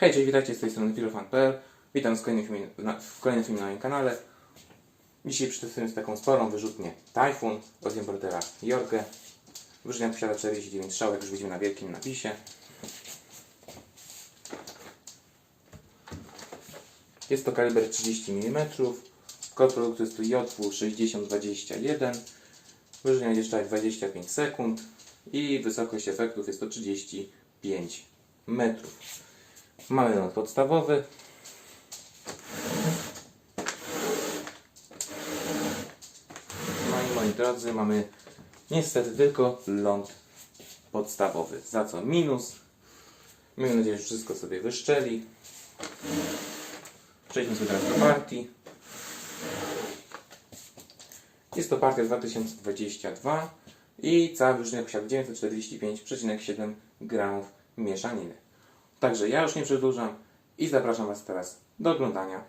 Hej, cześć, witajcie z tej strony Filofan.pl. Witam z kolejnym filmie, na, w kolejnym filmie na moim kanale. Dzisiaj przetestujemy taką sporą wyrzutnię Typhoon od importera Jorge. Wyrzutnia posiada 49 strzał, jak już widzimy na wielkim napisie. Jest to kaliber 30 mm. Kod produktu jest tu JW6021. Wyrzutnia będzie trwać 25 sekund i wysokość efektów jest to 35 metrów. Mamy ląd podstawowy. No i moi drodzy, mamy niestety tylko ląd podstawowy. Za co minus. Miejmy nadzieję, że wszystko sobie wyszczeli. Przejdźmy sobie teraz do partii. Jest to partia 2022 i cała wyróżnienia posiada 945,7 gramów mieszaniny. Także ja już nie przedłużam i zapraszam Was teraz do oglądania.